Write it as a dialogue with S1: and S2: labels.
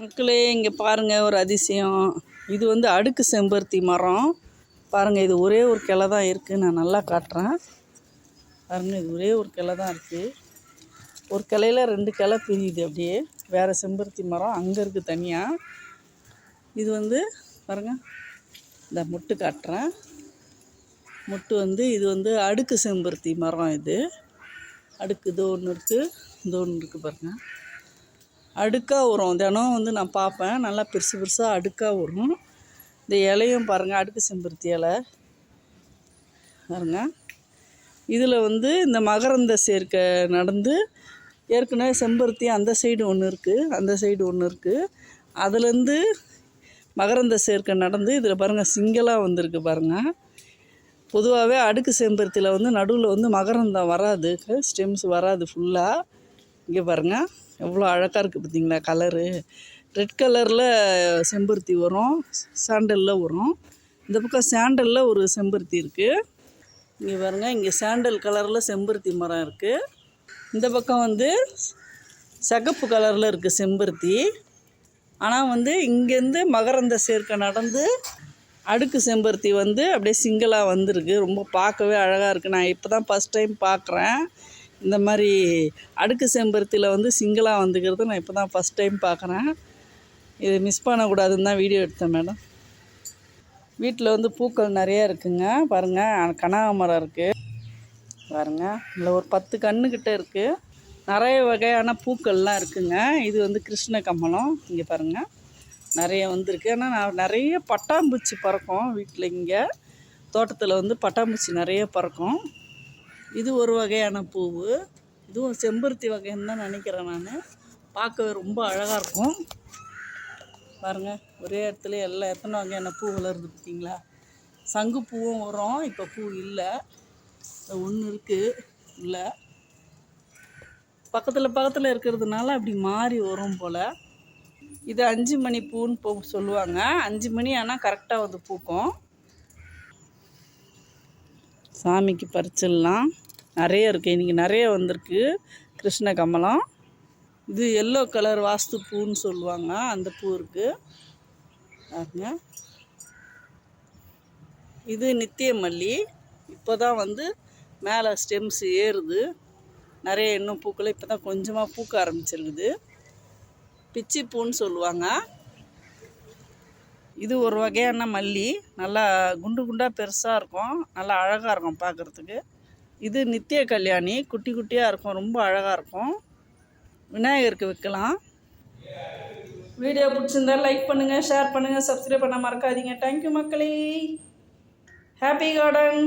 S1: மக்களே இங்கே பாருங்கள் ஒரு அதிசயம். இது வந்து அடுக்கு செம்பருத்தி மரம். பாருங்கள் இது ஒரே ஒரு கிளை தான் இருக்குது நான் நல்லா காட்டுறேன். பாருங்கள் இது ஒரே ஒரு கிளை தான் இருக்குது ஒரு கிளையில ரெண்டு கிளை பிரியுது அப்படியே. வேறு செம்பருத்தி மரம் அங்கே இருக்குது தனியாக இது வந்து பாருங்கள் இந்த முட்டு காட்டுறேன். முட்டு வந்து இது வந்து அடுக்கு செம்பருத்தி மரம் இது. அடுக்கு இது ஒன்று இருக்குது இது ஒன்று இருக்குது பாருங்கள் அடுக்காக வரும் தினம் வந்து நான் பார்ப்பேன். நல்லா பெருசு பெருசாக அடுக்காக வரும் இந்த இலையும் பாருங்கள் அடுக்கு செம்பருத்தி இலை. பாருங்க. இதில் வந்து இந்த மகரந்த சேர்க்கை நடந்து ஏற்கனவே செம்பருத்தி அந்த சைடு ஒன்று இருக்குது அந்த சைடு ஒன்று இருக்குது அதுலேருந்து மகரந்த சேர்க்கை நடந்து இதில் பாருங்கள் சிங்கிளாக வந்திருக்கு பாருங்கள் பொதுவாகவே அடுக்கு செம்பருத்தியில் வந்து நடுவில் வந்து மகரந்தம் வராது. ஸ்டெம்ஸ் வராது ஃபுல்லாக இங்கே பாருங்கள் எவ்வளோ அழகாக இருக்குது பார்த்தீங்களா கலரு ரெட் கலரில் செம்பருத்தி வரும். சாண்டலில் வரும். இந்த பக்கம் சாண்டலில் ஒரு செம்பருத்தி இருக்குது இங்கே பாருங்கள் இங்கே சாண்டல் கலரில் செம்பருத்தி மரம் இருக்குது இந்த பக்கம் வந்து சிகப்பு கலரில் இருக்குது செம்பருத்தி. ஆனால் வந்து இங்கேருந்து மகரந்த சேர்க்கை நடந்து அடுக்கு செம்பருத்தி வந்து அப்படியே சிங்கிளாக வந்திருக்கு. ரொம்ப பார்க்கவே அழகாக இருக்குது நான் இப்போ தான் ஃபஸ்ட் டைம் பார்க்குறேன் இந்த மாதிரி அடுக்கு செம்பருத்தியில் வந்து சிங்கிளாக வந்துக்கிறது நான் இப்போ தான் ஃபஸ்ட் டைம் பார்க்குறேன் இது மிஸ் பண்ணக்கூடாதுன்னு தான் வீடியோ எடுத்தேன் மேடம் வீட்டில் வந்து பூக்கள் நிறையா இருக்குங்க. பாருங்கள் கனகாமரம் இருக்குது பாருங்கள் இதில் ஒரு பத்து கன்றுக்கிட்ட இருக்குது நிறைய வகையான பூக்கள்லாம் இருக்குங்க. இது வந்து கிருஷ்ண கமலம் இங்கே பாருங்கள் நிறைய வந்திருக்கு. ஆனால் நான் நிறைய பட்டாம்பூச்சி பறக்கும் வீட்டில் இங்கே. தோட்டத்தில் வந்து பட்டாம்பூச்சி நிறைய பறக்கும். இது ஒரு வகையான பூவு. இதுவும் செம்பருத்தி வகைன்னு தான் நினைக்கிறேன் நான். பார்க்கவே ரொம்ப அழகாக இருக்கும். பாருங்கள் ஒரே இடத்துல எல்லாம் எத்தனை வகையான பூ வளருது பார்த்தீங்களா சங்கு பூவும் வரும் இப்போ பூ இல்லை. ஒன்று இருக்குது இல்லை. பக்கத்தில் பக்கத்தில் இருக்கிறதுனால அப்படி மாறி வரும் போல். இது அஞ்சு மணி பூன்னு பூ சொல்லுவாங்க. அஞ்சு மணி ஆனால் கரெக்டாக வந்து பூக்கும். சாமிக்கு பறிச்சிடலாம். நிறைய இருக்குது இன்றைக்கி நிறைய வந்திருக்கு. கிருஷ்ண கமலம். இது எல்லோ கலர் வாஸ்து பூன்னு சொல்லுவாங்க. அந்த பூ இருக்குது பாருங்க. இது நித்திய மல்லி இப்போ தான் வந்து மேலே ஸ்டெம்ஸ் ஏறுது. நிறைய இன்னும் பூக்கள் இப்போ தான் கொஞ்சமாக பூக்க ஆரம்பிச்சிருக்குது. பிச்சி பூன்னு சொல்லுவாங்க. இது ஒரு வகையான மல்லி. நல்லா குண்டு குண்டாக பெருசாக இருக்கும். நல்லா அழகாக இருக்கும் பார்க்குறதுக்கு. இது நித்திய கல்யாணி. குட்டி குட்டியாக இருக்கும் ரொம்ப அழகாக இருக்கும். விநாயகருக்கு வைக்கலாம். வீடியோ பிடிச்சிருந்தா லைக் பண்ணுங்கள் ஷேர் பண்ணுங்கள் சப்ஸ்கிரைப் பண்ண மறக்காதீங்க. தேங்க்யூ மக்களே. Happy garden